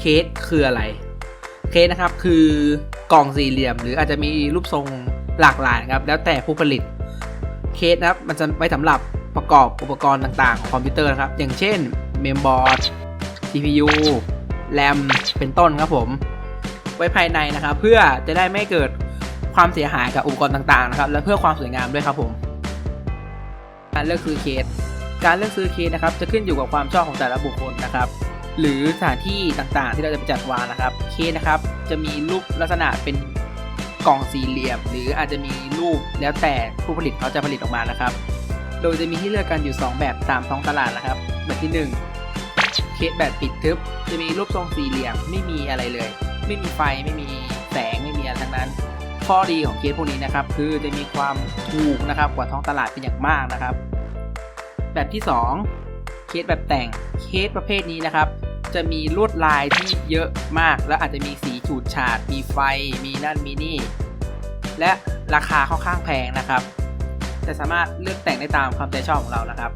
เคสคืออะไร เคสนะครับคือกล่องสี่เหลี่ยม หรืออาจจะมีรูปทรงหลากหลายครับ แล้วแต่ผู้ผลิต เคสนะครับมันจะไว้สำหรับประกอบอุปกรณ์ต่างๆ ของคอมพิวเตอร์นะครับ อย่างเช่นเมมบอร์ด CPU RAM เป็นต้นครับผม ไว้ภายในนะครับ เพื่อจะได้ไม่เกิดความเสียหายกับอุปกรณ์ต่างๆนะครับ และเพื่อความสวยงามด้วยครับผม การเลือกซื้อเคส การเลือกซื้อเคสนะครับ จะขึ้นอยู่กับความชอบของแต่ละบุคคลนะครับ หรือสถานที่ต่างๆ ที่เราจะไปจัดวางนะครับเคสนะครับจะมีรูปลักษณะเป็นกล่องสี่เหลี่ยม หรืออาจจะมีรูปแล้วแต่ผู้ผลิตเขาจะผลิตออกมานะครับ โดยจะมีที่เลือกกันอยู่ 2 แบบตามท้องตลาดนะครับ แบบที่ 1 เคสแบบปิดทึบ จะมีรูปทรงสี่เหลี่ยมไม่มีอะไรเลย ไม่มีไฟไม่มีแสงไม่มีอะไรทั้งนั้น ข้อดีของเคสพวกนี้นะครับ คือจะมีความถูกนะครับกว่าท้องตลาดเป็นอย่างมากนะครับ แบบที่ 2 เคสแบบแต่งเคสประเภทนี้นะครับ จะมีลวดลายที่เยอะมาก แล้วอาจจะมีสีฉูดฉาด มีไฟ มีนั่นมีนี่ และราคาค่อนข้างแพงนะครับแต่สามารถเลือกแต่งได้ตามความใจชอบของเรานะครับ